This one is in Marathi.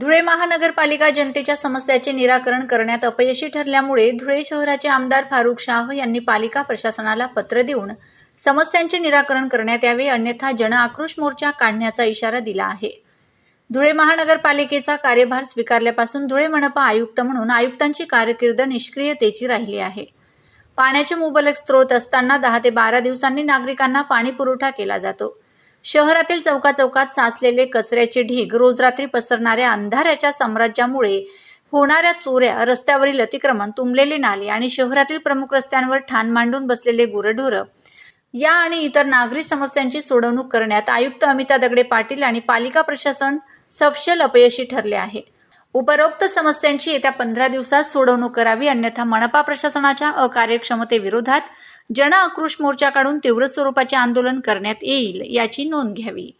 धुळे महानगरपालिका जनतेच्या समस्याचे निराकरण करण्यात अपयशी ठरल्यामुळे धुळे शहराचे आमदार फारुख शाह यांनी पालिका प्रशासनाला पत्र देऊन समस्यांचे निराकरण करण्यात यावे अन्यथा जन आक्रोश मोर्चा काढण्याचा इशारा दिला आहे. धुळे महानगरपालिकेचा कार्यभार स्वीकारल्यापासून धुळे मनपा आयुक्त म्हणून आयुक्तांची कारकीर्द निष्क्रियतेची राहिली आहे. पाण्याचे मुबलक स्रोत असताना दहा ते बारा दिवसांनी नागरिकांना पाणी पुरवठा केला जातो. शहरातील चौकाचौकात साचलेले कचऱ्याचे ढीग रोज रात्री पसरणाऱ्या अंधाऱ्याच्या साम्राज्यामुळे होणाऱ्या चोऱ्या रस्त्यावरील अतिक्रमण तुंबलेले नाले आणि शहरातील प्रमुख रस्त्यांवर ठाण मांडून बसलेले गुरढोरं या आणि इतर नागरी समस्यांची सोडवणूक करण्यात आयुक्त अमिता दगडे पाटील आणि पालिका प्रशासन सपशेल अपयशी ठरले आहे. उपरोक्त समस्यांची येत्या पंधरा दिवसात सोडवणूक करावी अन्यथा मनपा प्रशासनाच्या अकार्यक्षमतेविरोधात जन आक्रोश मोर्चा काढून तीव्र स्वरूपाचे आंदोलन करण्यात येईल याची नोंद घ्यावी.